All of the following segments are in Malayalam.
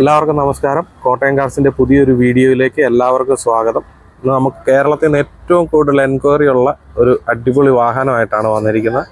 എല്ലാവർക്കും നമസ്കാരം. കോട്ടയം കാർസിന്റെ പുതിയൊരു വീഡിയോയിലേക്ക് എല്ലാവർക്കും സ്വാഗതം. ഇന്ന് നമുക്ക് കേരളത്തിൽ നിന്ന് ഏറ്റവും കൂടുതൽ എൻക്വയറി ഉള്ള ഒരു അടിപൊളി വാഹനമായിട്ടാണ് വന്നിരിക്കുന്നത്.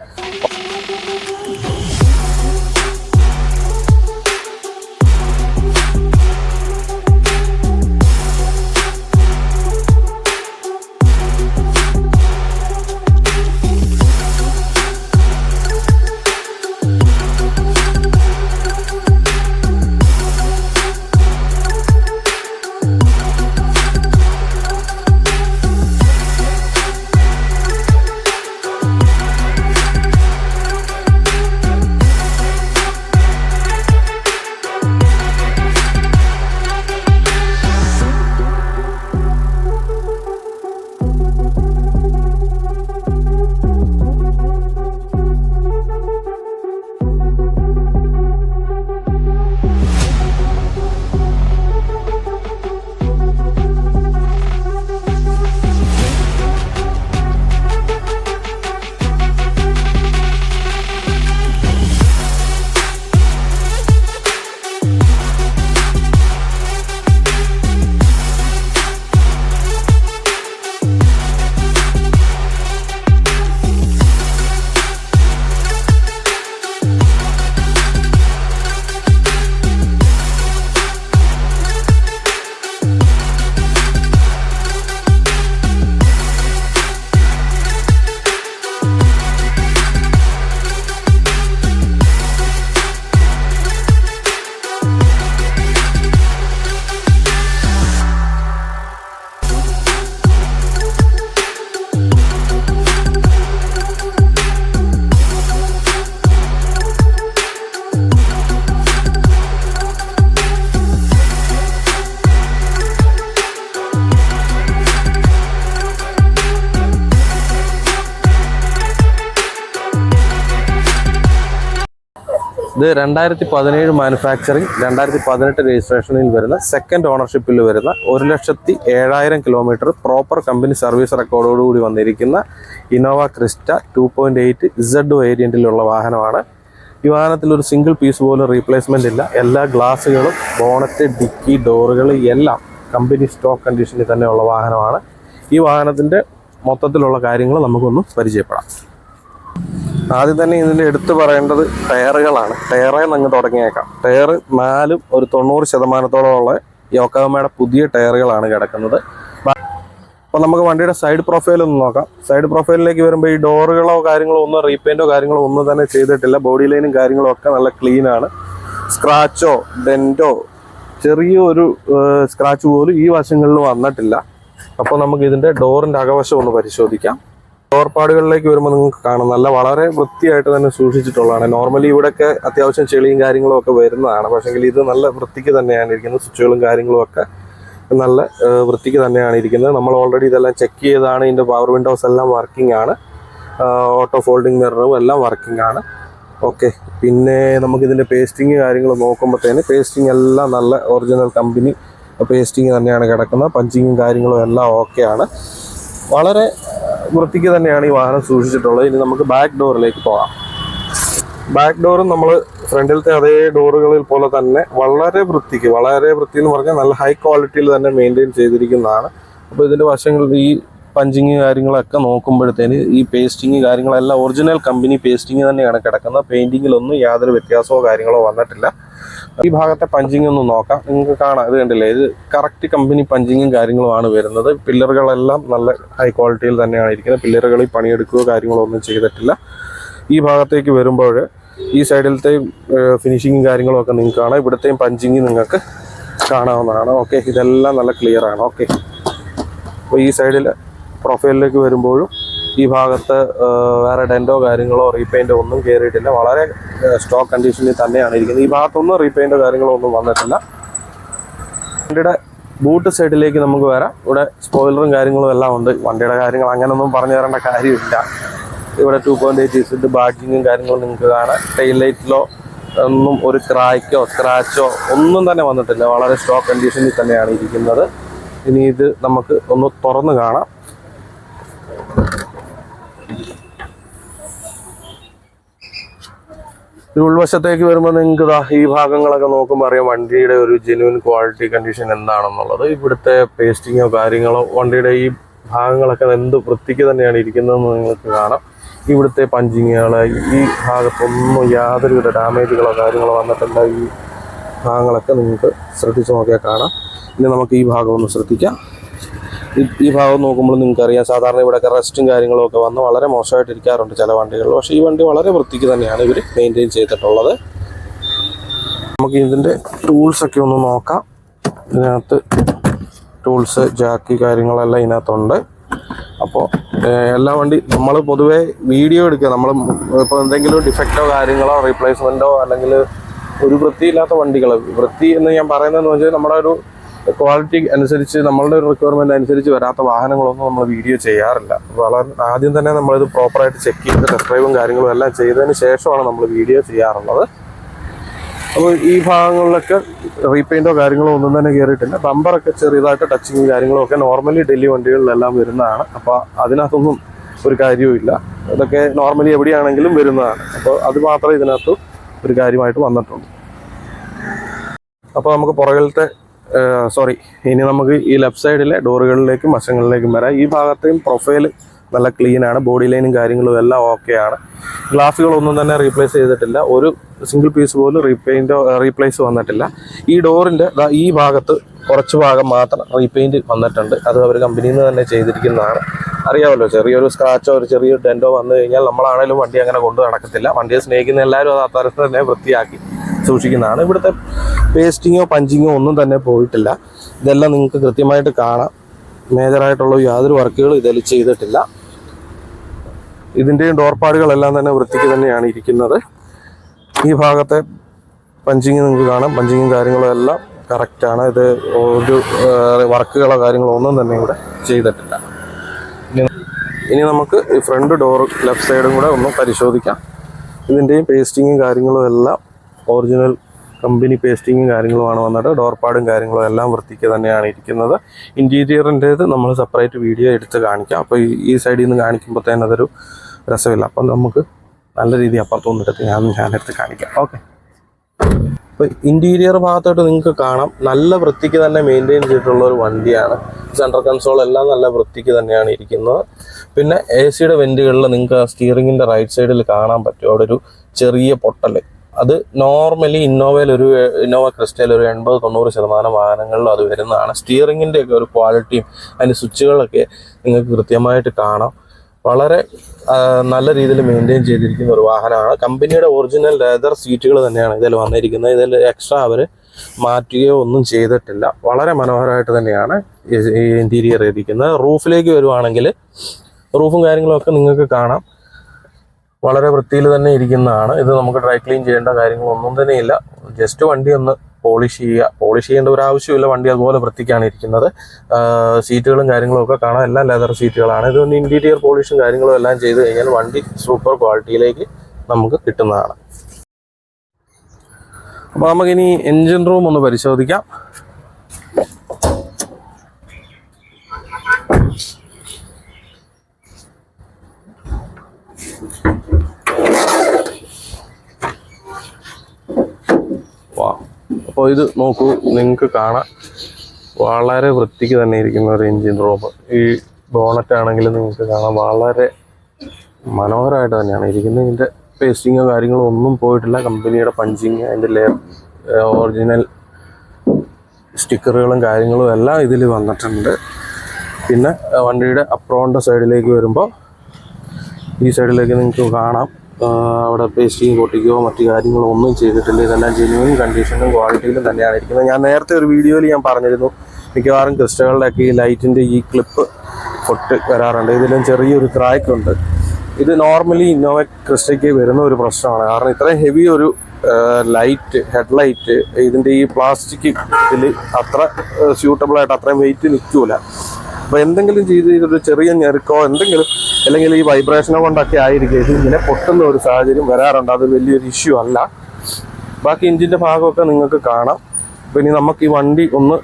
ഇത് രണ്ടായിരത്തി പതിനേഴ് മാനുഫാക്ചറിങ് രണ്ടായിരത്തി പതിനെട്ട് രജിസ്ട്രേഷനിൽ വരുന്ന സെക്കൻഡ് ഓണർഷിപ്പിൽ വരുന്ന ഒരു ലക്ഷത്തി ഏഴായിരം കിലോമീറ്റർ പ്രോപ്പർ കമ്പനി സർവീസ് റെക്കോർഡോടുകൂടി വന്നിരിക്കുന്ന Innova Crysta two point eight Z വേരിയന്റിലുള്ള വാഹനമാണ്. ഈ വാഹനത്തിൽ ഒരു സിംഗിൾ പീസ് പോലും റീപ്ലേസ്മെന്റ് ഇല്ല. എല്ലാ ഗ്ലാസ്സുകളും ബോണറ്റ് ഡിക്കി ഡോറുകൾ എല്ലാം കമ്പനി സ്റ്റോക്ക് കണ്ടീഷനിൽ തന്നെയുള്ള വാഹനമാണ്. ഈ വാഹനത്തിന്റെ മൊത്തത്തിലുള്ള കാര്യങ്ങൾ നമുക്കൊന്ന് പരിചയപ്പെടാം. ആദ്യം തന്നെ ഇതിന്റെ എടുത്തു പറയേണ്ടത് ടയറുകളാണ്. ടയറേ അങ്ങ് തുടങ്ങിയേക്കാം. ടയർ നാലും ഒരു തൊണ്ണൂറ് ശതമാനത്തോളമുള്ള യോക്കാമയുടെ പുതിയ ടയറുകളാണ് കിടക്കുന്നത്. അപ്പോൾ നമുക്ക് വണ്ടിയുടെ സൈഡ് പ്രൊഫൈൽ ഒന്ന് നോക്കാം. സൈഡ് പ്രൊഫൈലിലേക്ക് വരുമ്പോൾ ഈ ഡോറുകളോ കാര്യങ്ങളോ ഒന്നും റീപെയിന്റോ കാര്യങ്ങളോ ഒന്നും തന്നെ ചെയ്തിട്ടില്ല. ബോഡി ലൈനും കാര്യങ്ങളും ഒക്കെ നല്ല ക്ലീൻ ആണ്. സ്ക്രാച്ചോ ഡെന്റോ ചെറിയൊരു സ്ക്രാച്ച് പോലും ഈ വശങ്ങളിൽ വന്നിട്ടില്ല. അപ്പോൾ നമുക്ക് ഇതിന്റെ ഡോറിന്റെ അകവശം ഒന്ന് പരിശോധിക്കാം. ഡോർപാടുകളിലേക്ക് വരുമ്പോൾ നിങ്ങൾക്ക് കാണാം. നല്ല വളരെ വൃത്തിയായിട്ട് തന്നെ സൂക്ഷിച്ചിട്ടുള്ളതാണ്. നോർമലി ഇവിടെയൊക്കെ അത്യാവശ്യം ചെളിയും കാര്യങ്ങളും ഒക്കെ വരുന്നതാണ്. പക്ഷേങ്കിൽ ഇത് നല്ല വൃത്തിക്ക് തന്നെയാണ് ഇരിക്കുന്നത്. സ്വിച്ചുകളും കാര്യങ്ങളും ഒക്കെ നല്ല വൃത്തിക്ക് തന്നെയാണ് ഇരിക്കുന്നത്. നമ്മൾ ഓൾറെഡി ഇതെല്ലാം ചെക്ക് ചെയ്താണ് ഇതിന്റെ പവർ വിൻഡോസ് എല്ലാം വർക്കിംഗ് ആണ്. ഓട്ടോ ഫോൾഡിംഗ് മിററും എല്ലാം വർക്കിംഗ് ആണ്. ഓക്കെ പിന്നെ നമുക്കിതിന്റെ പേസ്റ്റിങ് കാര്യങ്ങൾ നോക്കുമ്പോഴത്തേന് പേസ്റ്റിംഗ് എല്ലാം നല്ല ഒറിജിനൽ കമ്പനി പേസ്റ്റിംഗ് തന്നെയാണ് കിടക്കുന്നത്. പഞ്ചിങ്ങും കാര്യങ്ങളും എല്ലാം ഓക്കെയാണ് വളരെ വൃത്തിക്ക് തന്നെയാണ് ഈ വാഹനം സൂക്ഷിച്ചിട്ടുള്ളത്. ഇനി നമുക്ക് ബാക്ക് ഡോറിലേക്ക് പോകാം. ബാക്ക് ഡോറും നമ്മൾ ഫ്രണ്ടിലത്തെ അതേ ഡോറുകളിൽ പോലെ തന്നെ വളരെ വൃത്തിക്ക് വളരെ വൃത്തി എന്ന് പറഞ്ഞാൽ നല്ല ഹൈ ക്വാളിറ്റിയിൽ തന്നെ മെയിന്റെയിൻ ചെയ്തിരിക്കുന്നതാണ്. അപ്പോൾ ഇതിന്റെ വശങ്ങളിൽ ഈ പഞ്ചിങ് കാര്യങ്ങളൊക്കെ നോക്കുമ്പോഴത്തേന് ഈ പേസ്റ്റിങ് കാര്യങ്ങളെല്ലാം ഒറിജിനൽ കമ്പനി പേസ്റ്റിങ് തന്നെയാണ് കിടക്കുന്നത്. പെയിന്റിങ്ങിലൊന്നും യാതൊരു വ്യത്യാസമോ കാര്യങ്ങളോ വന്നിട്ടില്ല. ഈ ഭാഗത്തെ പഞ്ചിങ് ഒന്ന് നോക്കാം. നിങ്ങൾക്ക് കാണാം. ഇത് കണ്ടില്ലേ? ഇത് കറക്റ്റ് കമ്പനി പഞ്ചിങ്ങും കാര്യങ്ങളുമാണ് വരുന്നത്. പില്ലറുകളെല്ലാം നല്ല ഹൈ ക്വാളിറ്റിയിൽ തന്നെയാണ് ഇരിക്കുന്നത്. പില്ലറുകളിൽ പണിയെടുക്കുകയോ കാര്യങ്ങളോ ഒന്നും ചെയ്തിട്ടില്ല. ഈ ഭാഗത്തേക്ക് വരുമ്പോൾ ഈ സൈഡിലത്തെ ഫിനിഷിങ്ങും കാര്യങ്ങളും ഒക്കെ നിങ്ങൾക്ക് കാണാം. ഇവിടുത്തെയും പഞ്ചിങ് നിങ്ങൾക്ക് കാണാവുന്നതാണ്. ഓക്കെ ഇതെല്ലാം നല്ല ക്ലിയറാണ് ഓക്കെ അപ്പോൾ ഈ സൈഡിൽ പ്രൊഫൈലിലേക്ക് വരുമ്പോഴും ഈ ഭാഗത്ത് വേറെ ഡെന്റോ കാര്യങ്ങളോ റീപെയിന്റോ ഒന്നും കയറിയിട്ടില്ല വളരെ സ്റ്റോക്ക് കണ്ടീഷനിൽ തന്നെയാണ് ഇരിക്കുന്നത്. ഈ ഭാഗത്തൊന്നും റീപെയിന്റോ കാര്യങ്ങളോ ഒന്നും വന്നിട്ടില്ല. വണ്ടിയുടെ ബൂട്ട് സൈഡിലേക്ക് നമുക്ക് വരാം. ഇവിടെ സ്പോയിലറും കാര്യങ്ങളും എല്ലാം ഉണ്ട്. വണ്ടിയുടെ കാര്യങ്ങൾ അങ്ങനെയൊന്നും പറഞ്ഞു തരേണ്ട കാര്യമില്ല. ഇവിടെ ടു പോയിന്റ് എയ്റ്റ് ഇസിന്റെ ബാഡ്ജിങ്ങും കാര്യങ്ങളും നിങ്ങൾക്ക് കാണാം. ടെയിൽ ലൈറ്റിലോ ഒന്നും ഒരു ക്രാക്കോ സ്ക്രാച്ചോ ഒന്നും തന്നെ വന്നിട്ടില്ല. വളരെ സ്റ്റോക്ക് കണ്ടീഷനിൽ തന്നെയാണ് ഇരിക്കുന്നത്. ഇനി ഇത് നമുക്ക് ഒന്ന് തുറന്ന് കാണാം. ഈ ഉൾവശത്തേക്ക് വരുമ്പോൾ നിങ്ങൾക്ക് ഈ ഭാഗങ്ങളൊക്കെ നോക്കുമ്പോൾ അറിയാം വണ്ടിയുടെ ഒരു ജെന്യൂൻ ക്വാളിറ്റി കണ്ടീഷൻ എന്താണെന്നുള്ളത്. ഇവിടുത്തെ പേസ്റ്റിങ്ങോ കാര്യങ്ങളോ വണ്ടിയുടെ ഈ ഭാഗങ്ങളൊക്കെ എന്ത് വൃത്തിക്ക് തന്നെയാണ് ഇരിക്കുന്നതെന്ന് നിങ്ങൾക്ക് കാണാം. ഇവിടുത്തെ പഞ്ചിങ്ങുകൾ ഈ ഭാഗത്തൊന്നും യാതൊരുവിധ ഡാമേജുകളോ കാര്യങ്ങളോ വന്നിട്ടില്ല. ഈ ഭാഗങ്ങളൊക്കെ നിങ്ങൾക്ക് ശ്രദ്ധിച്ച് നോക്കിയാൽ കാണാം. ഇനി നമുക്ക് ഈ ഭാഗം ഒന്ന് ശ്രദ്ധിക്കാം. ഈ ഭാഗം നോക്കുമ്പോൾ നിങ്ങൾക്കറിയാം. സാധാരണ ഇവിടെയൊക്കെ റെസ്റ്റും കാര്യങ്ങളും ഒക്കെ വന്ന് വളരെ മോശമായിട്ട് ഇരിക്കാറുണ്ട് ചില വണ്ടികളിൽ പക്ഷേ ഈ വണ്ടി വളരെ വൃത്തിക്ക് തന്നെയാണ് ഇവർ മെയിന്റെയിൻ ചെയ്തിട്ടുള്ളത്. നമുക്ക് ഇതിന്റെ ടൂൾസൊക്കെ ഒന്ന് നോക്കാം. ഇതിനകത്ത് ടൂൾസ് ജാക്കി കാര്യങ്ങളെല്ലാം ഇതിനകത്തുണ്ട്. അപ്പോൾ എല്ലാ വണ്ടി നമ്മൾ പൊതുവേ വീഡിയോ എടുക്കുക. നമ്മൾ ഇപ്പോൾ എന്തെങ്കിലും ഡിഫക്റ്റോ കാര്യങ്ങളോ റീപ്ലേസ്മെന്റോ അല്ലെങ്കിൽ ഒരു വൃത്തിയില്ലാത്ത വണ്ടികൾ വൃത്തി എന്ന് ഞാൻ പറയുന്നതെന്ന് വെച്ചാൽ നമ്മുടെ ഒരു ക്വാളിറ്റി അനുസരിച്ച് നമ്മളുടെ ഒരു റിക്വയർമെന്റ് അനുസരിച്ച് വരാത്ത വാഹനങ്ങളൊന്നും നമ്മൾ വീഡിയോ ചെയ്യാറില്ല. വളരെ ആദ്യം തന്നെ നമ്മളിത് പ്രോപ്പറായിട്ട് ചെക്ക് ചെയ്ത് ടെസ്റ്റ് ഡ്രൈവും കാര്യങ്ങളും എല്ലാം ചെയ്തതിന് ശേഷമാണ് നമ്മൾ വീഡിയോ ചെയ്യാറുള്ളത്. അപ്പോൾ ഈ ഭാഗങ്ങളിലൊക്കെ റീപെയിന്റോ കാര്യങ്ങളോ ഒന്നും തന്നെ കയറിയിട്ടില്ല ബമ്പറൊക്കെ ചെറിയതായിട്ട് ടച്ചിങ് കാര്യങ്ങളും ഒക്കെ നോർമലി ഡൽഹി വണ്ടികളിലെല്ലാം വരുന്നതാണ്. അപ്പോൾ അതിനകത്തൊന്നും ഒരു കാര്യവുമില്ല അതൊക്കെ നോർമലി എവിടെയാണെങ്കിലും വരുന്നതാണ്. അപ്പോൾ അത് മാത്രമേ ഇതിനകത്ത് ഒരു കാര്യമായിട്ട് വന്നിട്ടുള്ളൂ. അപ്പോൾ നമുക്ക് പുറകിലത്തെ സോറി ഇനി നമുക്ക് ഈ ലെഫ്റ്റ് സൈഡിലെ ഡോറുകളിലേക്കും വശങ്ങളിലേക്കും വരാം. ഈ ഭാഗത്തെയും പ്രൊഫൈൽ നല്ല ക്ലീൻ ആണ്. ബോഡി ലൈനും കാര്യങ്ങളും എല്ലാം ഓക്കെ ആണ്. ഗ്ലാസുകളൊന്നും തന്നെ റീപ്ലേസ് ചെയ്തിട്ടില്ല. ഒരു സിംഗിൾ പീസ് പോലും റീപെയിന്റോ റീപ്ലേസ് വന്നിട്ടില്ല. ഈ ഡോറിന്റെ ഈ ഭാഗത്ത് കുറച്ച് ഭാഗം മാത്രം റീപെയിന്റ് വന്നിട്ടുണ്ട്. അത് അവർ കമ്പനിയിൽ നിന്ന് തന്നെ ചെയ്തിരിക്കുന്നതാണ്. അറിയാമല്ലോ ചെറിയൊരു സ്ക്രാച്ചോ ഒരു ചെറിയൊരു ഡെന്റോ വന്നു കഴിഞ്ഞാൽ നമ്മളാണേലും വണ്ടി അങ്ങനെ കൊണ്ടു നടക്കത്തില്ല വണ്ടിയെ സ്നേഹിക്കുന്ന എല്ലാവരും അത് അത്തരത്തിൽ തന്നെ വൃത്തിയാക്കി. സൂക്ഷിക്കുന്നതാണ്. ഇവിടുത്തെ പേസ്റ്റിങ്ങോ പഞ്ചിങ്ങോ ഒന്നും തന്നെ പോയിട്ടില്ല. ഇതെല്ലാം നിങ്ങൾക്ക് കൃത്യമായിട്ട് കാണാം. മേജറായിട്ടുള്ള യാതൊരു വർക്കുകളും ഇതിൽ ചെയ്തിട്ടില്ല. ഇതിന്റെയും ഡോർപ്പാടുകളെല്ലാം തന്നെ വൃത്തിക്ക് തന്നെയാണ് ഇരിക്കുന്നത്. ഈ ഭാഗത്തെ പഞ്ചിങ് നിങ്ങൾക്ക് കാണാം. പഞ്ചിങ്ങും കാര്യങ്ങളും എല്ലാം കറക്റ്റാണ് ഇത് ഒരു വർക്കുകളോ കാര്യങ്ങളോ ഒന്നും തന്നെ ഇവിടെ ചെയ്തിട്ടില്ല. ഇനി നമുക്ക് ഈ ഫ്രണ്ട് ഡോർ ലെഫ്റ്റ് സൈഡും കൂടെ ഒന്ന് പരിശോധിക്കാം. ഇതിന്റെയും പേസ്റ്റിങ്ങും കാര്യങ്ങളും എല്ലാം ഒറിജിനൽ കമ്പനി പേസ്റ്റിങ്ങും കാര്യങ്ങളുമാണ് വന്നിട്ട് ഡോർപാടും കാര്യങ്ങളും എല്ലാം വൃത്തിക്ക് തന്നെയാണ് ഇരിക്കുന്നത്. ഇന്റീരിയറിന്റേത് നമ്മൾ സെപ്പറേറ്റ് വീഡിയോ എടുത്ത് കാണിക്കാം. അപ്പോൾ ഈ സൈഡിൽ നിന്ന് കാണിക്കുമ്പോൾ തന്നെ അതൊരു രസമില്ല. അപ്പം നമുക്ക് നല്ല രീതിയിൽ അപ്പുറത്തുനിന്ന് വന്നിട്ട് ഞാൻ എടുത്ത് കാണിക്കാം. ഓക്കെ അപ്പോൾ ഇന്റീരിയർ ഭാഗത്തോട്ട് നിങ്ങൾക്ക് കാണാം. നല്ല വൃത്തിക്ക് തന്നെ മെയിന്റെയിൻ ചെയ്തിട്ടുള്ള ഒരു വണ്ടിയാണ്. സെൻട്രൽ കൺസോൾ എല്ലാം നല്ല വൃത്തിക്ക് തന്നെയാണ് ഇരിക്കുന്നത്. പിന്നെ എ സിയുടെ വെന്റുകളിൽ നിങ്ങൾക്ക് സ്റ്റിയറിങ്ങിന്റെ റൈറ്റ് സൈഡിൽ കാണാൻ പറ്റും. അവിടെ ഒരു ചെറിയ പൊട്ടൽ അത് നോർമലി ഇന്നോവയിൽ ഒരു ഇന്നോവ ക്രിസ്റ്റയിൽ ഒരു എൺപത് തൊണ്ണൂറ് ശതമാനം വാഹനങ്ങളിലും അത് വരുന്നതാണ്. സ്റ്റിയറിങ്ങിന്റെ ഒക്കെ ഒരു ക്വാളിറ്റിയും അതിന്റെ സ്വിച്ചുകളൊക്കെ നിങ്ങൾക്ക് കൃത്യമായിട്ട് കാണാം. വളരെ നല്ല രീതിയിൽ മെയിന്റെയിൻ ചെയ്തിരിക്കുന്ന ഒരു വാഹനമാണ്. കമ്പനിയുടെ ഒറിജിനൽ ലെതർ സീറ്റുകൾ തന്നെയാണ് ഇതിൽ വന്നിരിക്കുന്നത്. ഇതിൽ എക്സ്ട്രാ അവർ മാറ്റുകയോ ഒന്നും ചെയ്തിട്ടില്ല. വളരെ മനോഹരമായിട്ട് തന്നെയാണ് ഈ ഇന്റീരിയർ ഇരിക്കുന്നത് റൂഫിലേക്ക് വരുവാണെങ്കിൽ റൂഫും കാര്യങ്ങളൊക്കെ നിങ്ങൾക്ക് കാണാം. വളരെ വൃത്തിയിൽ തന്നെ ഇരിക്കുന്നതാണ്. ഇത് നമുക്ക് ഡ്രൈ ക്ലീൻ ചെയ്യേണ്ട കാര്യങ്ങളൊന്നും തന്നെ ഇല്ല ജസ്റ്റ് വണ്ടി ഒന്ന് പോളിഷ് ചെയ്യുക. പോളിഷ് ചെയ്യേണ്ട ഒരു ആവശ്യമില്ല വണ്ടി അതുപോലെ വൃത്തിക്കാണ് ഇരിക്കുന്നത്. സീറ്റുകളും കാര്യങ്ങളും ഒക്കെ കാണാം. എല്ലാം ലെതർ സീറ്റുകളാണ് ഇതൊന്ന് ഇന്റീരിയർ പോളിഷും കാര്യങ്ങളും എല്ലാം ചെയ്ത് കഴിഞ്ഞാൽ വണ്ടി സൂപ്പർ ക്വാളിറ്റിയിലേക്ക് നമുക്ക് കിട്ടുന്നതാണ്. അപ്പോൾ നമുക്കിനി എൻജിൻ റൂം ഒന്ന് പരിശോധിക്കാം. അപ്പോൾ ഇത് നോക്കൂ നിങ്ങൾക്ക് കാണാം. വളരെ വൃത്തിക്ക് തന്നെ ഇരിക്കുന്ന ഒരു എൻജിൻ റൂം ഈ ബോണറ്റ് ആണെങ്കിലും നിങ്ങൾക്ക് കാണാം. വളരെ മനോഹരമായിട്ട് തന്നെയാണ് ഇരിക്കുന്നത്. ഇതിന്റെ പേസ്റ്റിങ്ങോ കാര്യങ്ങളോ ഒന്നും പോയിട്ടില്ല. കമ്പനിയുടെ പഞ്ചിങ് അതിന്റെ ലെയർ ഒറിജിനൽ സ്റ്റിക്കറുകളും കാര്യങ്ങളും എല്ലാം ഇതിൽ വന്നിട്ടുണ്ട്. പിന്നെ വണ്ടിയുടെ അപ്രോണിന്റെ സൈഡിലേക്ക് വരുമ്പോൾ ഈ സൈഡിലേക്ക് നിങ്ങൾക്ക് കാണാം. അവിടെ പേസ്റ്റിങ് പൊട്ടിക്കുകയോ മറ്റു കാര്യങ്ങളോ ഒന്നും ചെയ്തിട്ടില്ല. ഇതെല്ലാം ജെന്യൂൻ കണ്ടീഷനും ക്വാളിറ്റിയിലും തന്നെയാണ് ഇരിക്കുന്നത് ഞാൻ നേരത്തെ ഒരു വീഡിയോയിൽ ഞാൻ പറഞ്ഞിരുന്നു. മിക്കവാറും ക്രിസ്റ്റകളുടെയൊക്കെ ഈ ലൈറ്റിന്റെ ഈ ക്ലിപ്പ് പൊട്ട് വരാറുണ്ട്. ഇതിലും ചെറിയൊരു ക്രാക്ക് ഉണ്ട്. ഇത് നോർമലി ഇന്നോവ ക്രിസ്റ്റയ്ക്ക് വരുന്ന ഒരു പ്രശ്നമാണ്. കാരണം ഇത്രയും ഹെവി ഒരു ലൈറ്റ് ഹെഡ്ലൈറ്റ് ഇതിന്റെ ഈ പ്ലാസ്റ്റിക് ഇതിൽ അത്ര സ്യൂട്ടബിളായിട്ട് അത്രയും വെയിറ്റ് നിൽക്കൂല. അപ്പോൾ എന്തെങ്കിലും ഇതൊരു ചെറിയ ഞെരുക്കോ എന്തെങ്കിലും അല്ലെങ്കിൽ ഈ വൈബ്രേഷനോ കൊണ്ടൊക്കെ ആയിരിക്കും. ഇത് ഇങ്ങനെ പൊട്ടുന്ന ഒരു സാഹചര്യം വരാറുണ്ട്. അത് വലിയൊരു ഇഷ്യൂ അല്ല. ബാക്കി എഞ്ചിന്റെ ഭാഗമൊക്കെ നിങ്ങൾക്ക് കാണാം. അപ്പോൾ ഇനി നമുക്ക് ഈ വണ്ടി ഒന്ന്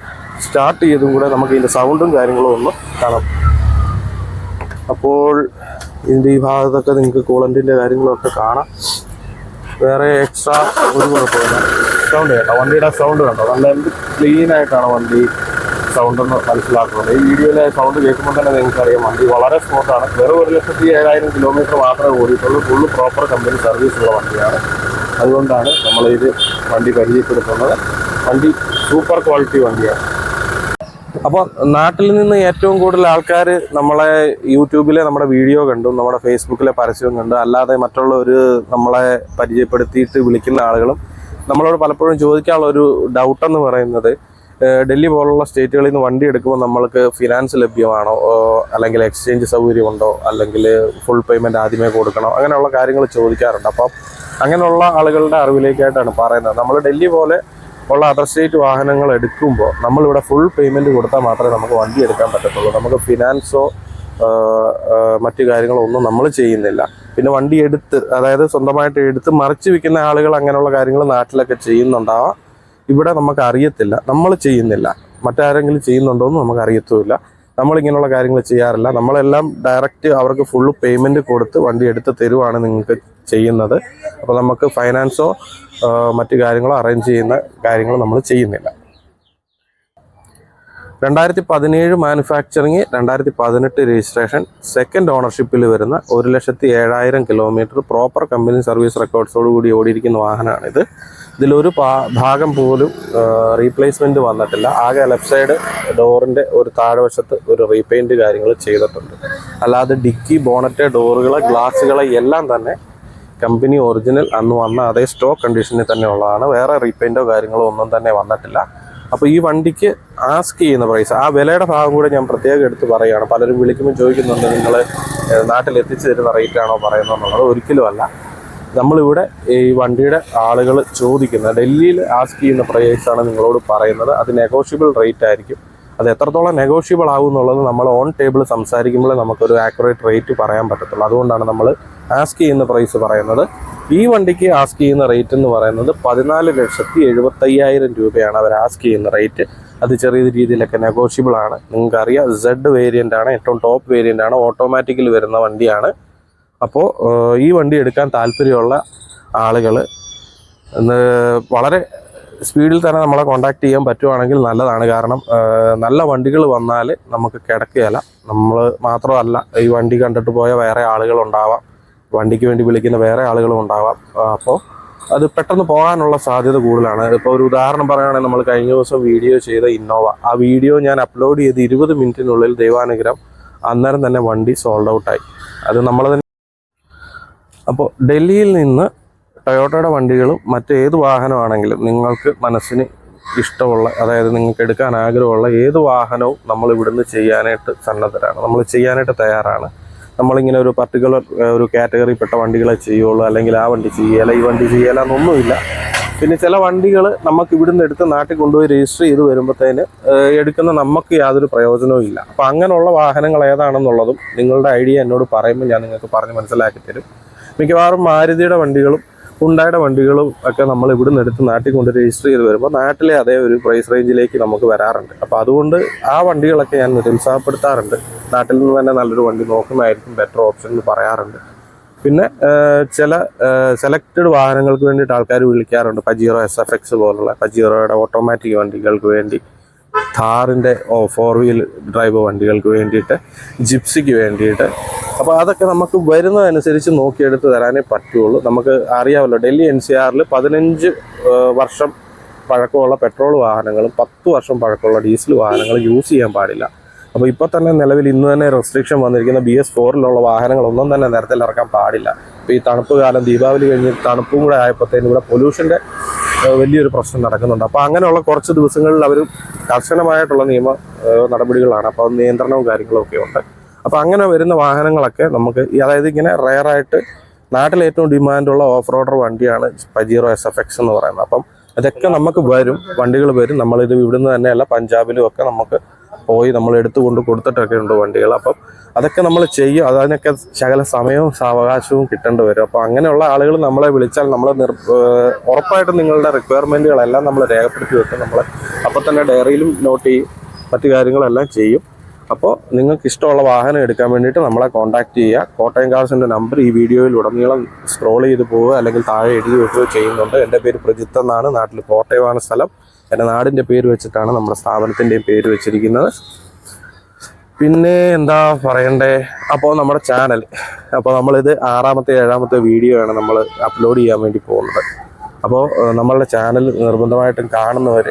സ്റ്റാർട്ട് ചെയ്തും കൂടെ നമുക്ക് ഇതിന്റെ സൗണ്ടും കാര്യങ്ങളും ഒന്ന് കാണാം. അപ്പോൾ ഇതിന്റെ ഈ ഭാഗത്തൊക്കെ നിങ്ങൾക്ക് കൂളന്റിന്റെ കാര്യങ്ങളൊക്കെ കാണാം. വേറെ എക്സ്ട്രാ ഒരു കുഴപ്പമില്ല. സൗണ്ട് കേട്ടോ. വണ്ടിയുടെ സൗണ്ട് കണ്ടോ? നല്ല എന്ത് ക്ലീൻ വണ്ടി സൗണ്ട് എന്ന് മനസ്സിലാക്കുന്നത് ഈ വീഡിയോയിലെ സൗണ്ട് കേൾക്കുമ്പോൾ തന്നെ നിങ്ങൾക്ക് അറിയാം വണ്ടി വളരെ സ്മൂത്താണ് വെറും ഒരു ലക്ഷത്തി ഏഴായിരം കിലോമീറ്റർ മാത്രമേ ഓടിയിട്ടുള്ളൂ. ഫുള്ള് പ്രോപ്പർ കമ്പനി സർവീസുള്ള വണ്ടിയാണ്. അതുകൊണ്ടാണ് നമ്മൾ ഇത് വണ്ടി പരിചയപ്പെടുത്തുന്നത്. വണ്ടി സൂപ്പർ ക്വാളിറ്റി വണ്ടിയാണ്. അപ്പോൾ നാട്ടിൽ നിന്ന് ഏറ്റവും കൂടുതൽ ആൾക്കാർ നമ്മളെ യൂട്യൂബിലെ നമ്മുടെ വീഡിയോ കണ്ടും നമ്മുടെ ഫേസ്ബുക്കിലെ പരസ്യവും കണ്ടും. അല്ലാതെ മറ്റുള്ള ഒരു നമ്മളെ പരിചയപ്പെടുത്തിയിട്ട് വിളിക്കുന്ന ആളുകളും നമ്മളോട് പലപ്പോഴും ചോദിക്കാനുള്ള ഒരു ഡൗട്ട് എന്ന് പറയുന്നത് ഡൽഹി പോലുള്ള സ്റ്റേറ്റുകളിൽ നിന്ന് വണ്ടി എടുക്കുമ്പോൾ നമ്മൾക്ക് ഫിനാൻസ് ലഭ്യമാണോ? അല്ലെങ്കിൽ എക്സ്ചേഞ്ച് സൗകര്യമുണ്ടോ? അല്ലെങ്കിൽ ഫുൾ പേയ്മെന്റ് ആദ്യമേ കൊടുക്കണോ? അങ്ങനെയുള്ള കാര്യങ്ങൾ ചോദിക്കാറുണ്ട്. അപ്പം അങ്ങനെയുള്ള ആളുകളുടെ അറിവിലേക്കായിട്ടാണ് പറയുന്നത്. നമ്മൾ ഡൽഹി പോലെ ഉള്ള അതർ സ്റ്റേറ്റ് വാഹനങ്ങൾ എടുക്കുമ്പോൾ നമ്മളിവിടെ ഫുൾ പേയ്മെന്റ് കൊടുത്താൽ മാത്രമേ നമുക്ക് വണ്ടി എടുക്കാൻ പറ്റത്തുള്ളൂ. നമുക്ക് ഫിനാൻസോ മറ്റു കാര്യങ്ങളോ ഒന്നും നമ്മൾ ചെയ്യുന്നില്ല. പിന്നെ വണ്ടി എടുത്ത് അതായത് സ്വന്തമായിട്ട് എടുത്ത് മറിച്ച് വിൽക്കുന്ന ആളുകൾ അങ്ങനെയുള്ള കാര്യങ്ങൾ നാട്ടിലൊക്കെ ചെയ്യുന്നുണ്ടാവാം. ഇവിടെ നമുക്ക് അറിയത്തില്ല. നമ്മൾ ചെയ്യുന്നില്ല. മറ്റാരെങ്കിലും ചെയ്യുന്നുണ്ടോ എന്ന് നമുക്ക് അറിയത്തുമില്ല. നമ്മൾ ഇങ്ങനെയുള്ള കാര്യങ്ങൾ ചെയ്യാറില്ല. നമ്മളെല്ലാം ഡയറക്റ്റ് അവർക്ക് ഫുൾ പേയ്മെന്റ് കൊടുത്ത് വണ്ടി എടുത്ത് തരുവാണ് നിങ്ങൾക്ക് ചെയ്യുന്നത്. അപ്പോൾ നമുക്ക് ഫൈനാൻസോ മറ്റു കാര്യങ്ങളോ അറേഞ്ച് ചെയ്യുന്ന കാര്യങ്ങൾ നമ്മൾ ചെയ്യുന്നില്ല. രണ്ടായിരത്തി പതിനേഴ് മാനുഫാക്ചറിങ് രണ്ടായിരത്തി പതിനെട്ട് രജിസ്ട്രേഷൻ സെക്കൻഡ് ഓണർഷിപ്പിൽ വരുന്ന ഒരു ലക്ഷത്തി ഏഴായിരം കിലോമീറ്റർ പ്രോപ്പർ കമ്പനി സർവീസ് റെക്കോർഡ്സോടുകൂടി ഓടിയിരിക്കുന്ന വാഹനമാണിത്. ഇതിലൊരു ഭാഗം പോലും റീപ്ലേസ്മെന്റ് വന്നിട്ടില്ല. ആകെ ലെഫ്റ്റ് സൈഡ് ഡോറിന്റെ ഒരു താഴ്വശത്ത് ഒരു റീപെയിന്റ് കാര്യങ്ങൾ ചെയ്തിട്ടുണ്ട്. അല്ലാതെ ഡിക്കി ബോണറ്റ് ഡോറുകൾ ഗ്ലാസുകൾ എല്ലാം തന്നെ കമ്പനി ഒറിജിനൽ അന്ന് വന്ന അതേ സ്റ്റോക്ക് കണ്ടീഷനിൽ തന്നെ ഉള്ളതാണ്. വേറെ റീപെയിന്റോ കാര്യങ്ങളോ ഒന്നും തന്നെ വന്നിട്ടില്ല. അപ്പോൾ ഈ വണ്ടിക്ക് ആസ്ക് ചെയ്യുന്ന പ്രൈസ് ആ വിലയുടെ ഭാഗം കൂടെ ഞാൻ പ്രത്യേകം എടുത്ത് പറയുകയാണ്. പലരും വിളിക്കുമ്പോൾ ചോദിക്കുന്നുണ്ട് നിങ്ങൾ നാട്ടിൽ എത്തിച്ചു തരുന്ന റേറ്റാണോ പറയുന്നത് എന്നുള്ളത് ഒരിക്കലും അല്ല നമ്മളിവിടെ ഈ വണ്ടിയുടെ ആളുകൾ ചോദിക്കുന്ന ഡൽഹിയിൽ ആസ്ക് ചെയ്യുന്ന പ്രൈസാണ് നിങ്ങളോട് പറയുന്നത് അത് നെഗോഷ്യബിൾ റേറ്റ് ആയിരിക്കും. അത് എത്രത്തോളം നെഗോഷ്യബിൾ ആകും എന്നുള്ളത് നമ്മൾ ഓൺ ടേബിൾ സംസാരിക്കുമ്പോൾ നമുക്കൊരു ആക്യുറേറ്റ് റേറ്റ് പറയാൻ പറ്റത്തുള്ളൂ. അതുകൊണ്ടാണ് നമ്മൾ ആസ്ക് ചെയ്യുന്ന പ്രൈസ് പറയുന്നത്. ഈ വണ്ടിക്ക് ആസ്ക് ചെയ്യുന്ന റേറ്റ് എന്ന് പറയുന്നത് പതിനാല് ലക്ഷത്തി എഴുപത്തയ്യായിരം രൂപയാണ് അവർ ആസ്ക് ചെയ്യുന്ന റേറ്റ് അത് ചെറിയ രീതിയിലൊക്കെ നെഗോഷ്യബിൾ ആണ്. നിങ്ങൾക്കറിയാം സെഡ് വേരിയന്റ് ആണ് ഏറ്റവും ടോപ്പ് വേരിയന്റ് ആണ് ഓട്ടോമാറ്റിക്കിൽ വരുന്ന വണ്ടിയാണ്. അപ്പോൾ ഈ വണ്ടി എടുക്കാൻ താല്പര്യമുള്ള ആളുകൾ വളരെ സ്പീഡിൽ തന്നെ നമ്മളെ കോണ്ടാക്ട് ചെയ്യാൻ പറ്റുവാണെങ്കിൽ നല്ലതാണ്. കാരണം നല്ല വണ്ടികൾ വന്നാൽ നമുക്ക് കിടക്കുകയല്ല നമ്മൾ മാത്രമല്ല ഈ വണ്ടി കണ്ടിട്ട് പോയ വേറെ ആളുകളുണ്ടാവാം. വണ്ടിക്ക് വേണ്ടി വിളിക്കുന്ന വേറെ ആളുകളും ഉണ്ടാവാം. അപ്പോൾ അത് പെട്ടെന്ന് പോകാനുള്ള സാധ്യത കൂടുതലാണ്. ഇപ്പോൾ ഒരു ഉദാഹരണം പറയുകയാണെങ്കിൽ നമ്മൾ കഴിഞ്ഞ ദിവസം വീഡിയോ ചെയ്ത ഇന്നോവ. ആ വീഡിയോ ഞാൻ അപ്ലോഡ് ചെയ്ത് ഇരുപത് മിനിറ്റിനുള്ളിൽ ദൈവാനുഗ്രഹം അന്നേരം തന്നെ വണ്ടി സോൾഡ് ഔട്ടായി അത് നമ്മൾ തന്നെ അപ്പോൾ ഡൽഹിയിൽ നിന്ന് ടൊയോട്ടയുടെ വണ്ടികളും മറ്റേത് വാഹനമാണെങ്കിലും നിങ്ങൾക്ക് മനസ്സിന് ഇഷ്ടമുള്ള അതായത് നിങ്ങൾക്ക് എടുക്കാൻ ആഗ്രഹമുള്ള ഏത് വാഹനവും നമ്മൾ ഇവിടുന്ന് ചെയ്യാനായിട്ട് സന്നദ്ധരാണ്. നമ്മൾ ചെയ്യാനായിട്ട് തയ്യാറാണ്. നമ്മളിങ്ങനെ ഒരു പർട്ടിക്കുലർ ഒരു കാറ്റഗറിപ്പെട്ട വണ്ടികളെ ചെയ്യുള്ളൂ അല്ലെങ്കിൽ ആ വണ്ടി ചെയ്യല ഈ വണ്ടി ചെയ്യല എന്നൊന്നുമില്ല. പിന്നെ ചില വണ്ടികൾ നമുക്ക് ഇവിടുന്ന് എടുത്ത് നാട്ടിൽ കൊണ്ടുപോയി രജിസ്റ്റർ ചെയ്ത് വരുമ്പോഴത്തേന് എടുക്കുന്ന നമുക്ക് യാതൊരു പ്രയോജനവും ഇല്ല. അപ്പോൾ അങ്ങനെയുള്ള വാഹനങ്ങൾ ഏതാണെന്നുള്ളതും നിങ്ങളുടെ ഐഡിയ എന്നോട് പറയുമ്പോൾ ഞാൻ നിങ്ങൾക്ക് പറഞ്ഞ് മനസ്സിലാക്കി തരും. മിക്കവാറും മാരുതിയുടെ വണ്ടികളും ഉണ്ടായുടെ വണ്ടികളും ഒക്കെ നമ്മൾ ഇവിടുന്ന് എടുത്ത് നാട്ടിൽ കൊണ്ട് രജിസ്റ്റർ ചെയ്ത് വരുമ്പോൾ നാട്ടിലെ അതേ ഒരു പ്രൈസ് റേഞ്ചിലേക്ക് നമുക്ക് വരാറുണ്ട്. അപ്പോൾ അതുകൊണ്ട് ആ വണ്ടികളൊക്കെ ഞാൻ നിരുത്സാഹപ്പെടുത്താറുണ്ട്. നാട്ടിൽ നിന്ന് തന്നെ നല്ലൊരു വണ്ടി നോക്കുന്നതായിരിക്കും ബെറ്റർ ഓപ്ഷൻ എന്ന് പറയാറുണ്ട്. പിന്നെ ചില സെലക്റ്റഡ് വാഹനങ്ങൾക്ക് വേണ്ടിയിട്ട് ആൾക്കാർ വിളിക്കാറുണ്ട്. പജീറോ എസ് എഫ് എക്സ് പോലുള്ള പജീറോയുടെ ഓട്ടോമാറ്റിക് വണ്ടികൾക്ക് വേണ്ടി. ഥാറിന്റെ ഫോർ വീൽ ഡ്രൈവ് വണ്ടികൾക്ക് വേണ്ടിയിട്ട് ജിപ്സിക്ക് വേണ്ടിയിട്ട്. അപ്പോൾ അതൊക്കെ നമുക്ക് വരുന്നതനുസരിച്ച് നോക്കിയെടുത്ത് തരാനേ പറ്റുള്ളൂ. നമുക്ക് അറിയാമല്ലോ ഡൽഹി എൻ സി ആറിൽ പതിനഞ്ച് വർഷം പഴക്കമുള്ള പെട്രോൾ വാഹനങ്ങളും പത്ത് വർഷം പഴക്കമുള്ള ഡീസൽ വാഹനങ്ങളും യൂസ് ചെയ്യാൻ പാടില്ല. അപ്പോൾ ഇപ്പോൾ തന്നെ നിലവിൽ ഇന്ന് തന്നെ റെസ്ട്രിക്ഷൻ വന്നിരിക്കുന്ന ബി എസ് ഫോറിലുള്ള വാഹനങ്ങളൊന്നും തന്നെ നിരത്തിൽ ഇറക്കാൻ പാടില്ല. ഇപ്പോൾ ഈ തണുപ്പ് കാലം ദീപാവലി കഴിഞ്ഞ് തണുപ്പും കൂടെ ആയപ്പോഴത്തേനും ഇവിടെ പൊല്യൂഷന്റെ വലിയൊരു പ്രശ്നം നടക്കുന്നുണ്ട്. അപ്പോൾ അങ്ങനെയുള്ള കുറച്ച് ദിവസങ്ങളിൽ അവർ കർശനമായിട്ടുള്ള നിയമ നടപടികളാണ്. അപ്പോൾ നിയന്ത്രണവും കാര്യങ്ങളും ഒക്കെ ഉണ്ട്. അപ്പോൾ അങ്ങനെ വരുന്ന വാഹനങ്ങളൊക്കെ നമുക്ക് അതായത് ഇങ്ങനെ റയറായിട്ട് നാട്ടിൽ ഏറ്റവും ഡിമാൻഡുള്ള ഓഫ് റോഡർ വണ്ടിയാണ് പജീറോ എസ് എഫ് എക്സ് എന്ന് പറയുന്നത്. അപ്പം അതൊക്കെ നമുക്ക് വരും വണ്ടികൾ വരും. നമ്മളിത് ഇവിടുന്ന് തന്നെയല്ല പഞ്ചാബിലും ഒക്കെ നമുക്ക് പോയി നമ്മൾ എടുത്തുകൊണ്ട് കൊടുത്തിട്ടൊക്കെ ഉണ്ട് വണ്ടികൾ. അപ്പം അതൊക്കെ നമ്മൾ ചെയ്യും. അതിനൊക്കെ ശകല സമയവും സാവകാശവും കിട്ടേണ്ടി വരും. അപ്പോൾ അങ്ങനെയുള്ള ആളുകൾ നമ്മളെ വിളിച്ചാൽ നമ്മൾ ഉറപ്പായിട്ടും നിങ്ങളുടെ റിക്വയർമെന്റുകളെല്ലാം നമ്മൾ രേഖപ്പെടുത്തി വെക്കും നമ്മൾ അപ്പോൾ തന്നെ ഡയറിയിലും നോട്ട് ചെയ്യും. മറ്റു കാര്യങ്ങളെല്ലാം ചെയ്യും. അപ്പോൾ നിങ്ങൾക്ക് ഇഷ്ടമുള്ള വാഹനം എടുക്കാൻ വേണ്ടിയിട്ട് നമ്മളെ കോൺടാക്ട് ചെയ്യുക. കോട്ടയം കാർസിന്റെ നമ്പർ ഈ വീഡിയോയിൽ ഉടനീളം സ്ക്രോൾ ചെയ്ത് പോവുക അല്ലെങ്കിൽ താഴെ എഴുതി വെക്കുകയോ ചെയ്യുന്നുണ്ട്. എന്റെ പേര് പ്രജിത്ത് എന്നാണ്. നാട്ടിൽ കോട്ടയമാണ് സ്ഥലം. എന്റെ നാടിന്റെ പേര് വെച്ചിട്ടാണ് നമ്മുടെ സ്ഥാപനത്തിന്റെയും പേര് വെച്ചിരിക്കുന്നത്. പിന്നെ എന്താ പറയണ്ടേ? അപ്പോൾ നമ്മുടെ ചാനൽ അപ്പോൾ നമ്മളിത് ആറാമത്തെ ഏഴാമത്തെ വീഡിയോ ആണ് നമ്മൾ അപ്ലോഡ് ചെയ്യാൻ വേണ്ടി പോകുന്നത്. അപ്പോൾ നമ്മളുടെ ചാനൽ നിർബന്ധമായിട്ടും കാണുന്നവർ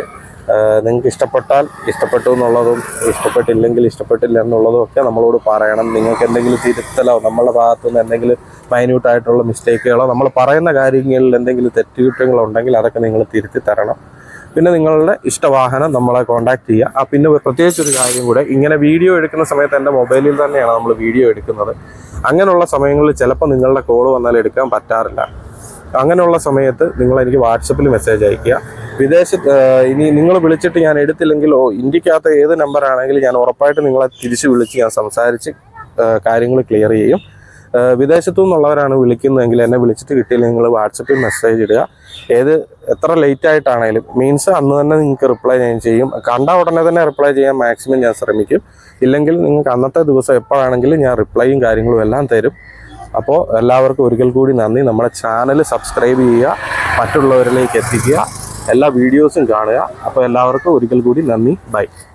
നിങ്ങൾക്ക് ഇഷ്ടപ്പെട്ടാൽ ഇഷ്ടപ്പെട്ടു എന്നുള്ളതും ഇഷ്ടപ്പെട്ടില്ലെങ്കിൽ ഇഷ്ടപ്പെട്ടില്ല എന്നുള്ളതും ഒക്കെ നമ്മളോട് പറയണം. നിങ്ങൾക്ക് എന്തെങ്കിലും തിരുത്തലോ നമ്മളുടെ ഭാഗത്തു നിന്ന് എന്തെങ്കിലും മൈന്യൂട്ടായിട്ടുള്ള മിസ്റ്റേക്കുകളോ നമ്മൾ പറയുന്ന കാര്യങ്ങളിൽ എന്തെങ്കിലും തെറ്റുകുറ്റങ്ങളോ ഉണ്ടെങ്കിൽ അതൊക്കെ നിങ്ങൾ തിരുത്തി തരണം. പിന്നെ നിങ്ങളുടെ ഇഷ്ടവാഹനം നമ്മളെ കോൺടാക്ട് ചെയ്യുക. ആ പിന്നെ പ്രത്യേകിച്ച് ഒരു കാര്യം കൂടെ ഇങ്ങനെ വീഡിയോ എടുക്കുന്ന സമയത്ത് എന്റെ മൊബൈലിൽ തന്നെയാണ് നമ്മൾ വീഡിയോ എടുക്കുന്നത്. അങ്ങനെയുള്ള സമയങ്ങളിൽ ചിലപ്പോൾ നിങ്ങളുടെ കോൾ വന്നാൽ എടുക്കാൻ പറ്റാറില്ല. അങ്ങനെയുള്ള സമയത്ത് നിങ്ങൾ എനിക്ക് വാട്സപ്പിൽ മെസ്സേജ് അയക്കുക വിദേശത്ത് ഇനി നിങ്ങൾ വിളിച്ചിട്ട് ഞാൻ എടുത്തില്ലെങ്കിൽ ഇന്ത്യക്കകത്ത് ഏത് നമ്പർ ആണെങ്കിലും ഞാൻ ഉറപ്പായിട്ട് നിങ്ങളെ തിരിച്ച് വിളിച്ച് ഞാൻ സംസാരിച്ച് കാര്യങ്ങൾ ക്ലിയർ ചെയ്യും. വിദേശത്തു നിന്നുള്ളവരാണ് വിളിക്കുന്നതെങ്കിൽ എന്നെ വിളിച്ചിട്ട് കിട്ടിയില്ല നിങ്ങൾ വാട്സപ്പിൽ മെസ്സേജ് ഇടുക. ഏത് എത്ര ലേറ്റ് ആയിട്ടാണേലും മീൻസ് അന്ന് തന്നെ നിങ്ങൾക്ക് റിപ്ലൈ ഞാൻ ചെയ്യും. കണ്ട ഉടനെ തന്നെ റിപ്ലൈ ചെയ്യാൻ മാക്സിമം ഞാൻ ശ്രമിക്കും. ഇല്ലെങ്കിൽ നിങ്ങൾക്ക് അന്നത്തെ ദിവസം എപ്പോഴാണെങ്കിലും ഞാൻ റിപ്ലൈയും കാര്യങ്ങളും എല്ലാം തരും. അപ്പോൾ എല്ലാവർക്കും ഒരിക്കൽ കൂടി നന്ദി. നമ്മുടെ ചാനൽ സബ്സ്ക്രൈബ് ചെയ്യുക മറ്റുള്ളവരിലേക്ക് എത്തിക്കുക എല്ലാ വീഡിയോസും കാണുക. അപ്പോൾ എല്ലാവർക്കും ഒരിക്കൽ കൂടി നന്ദി. ബൈ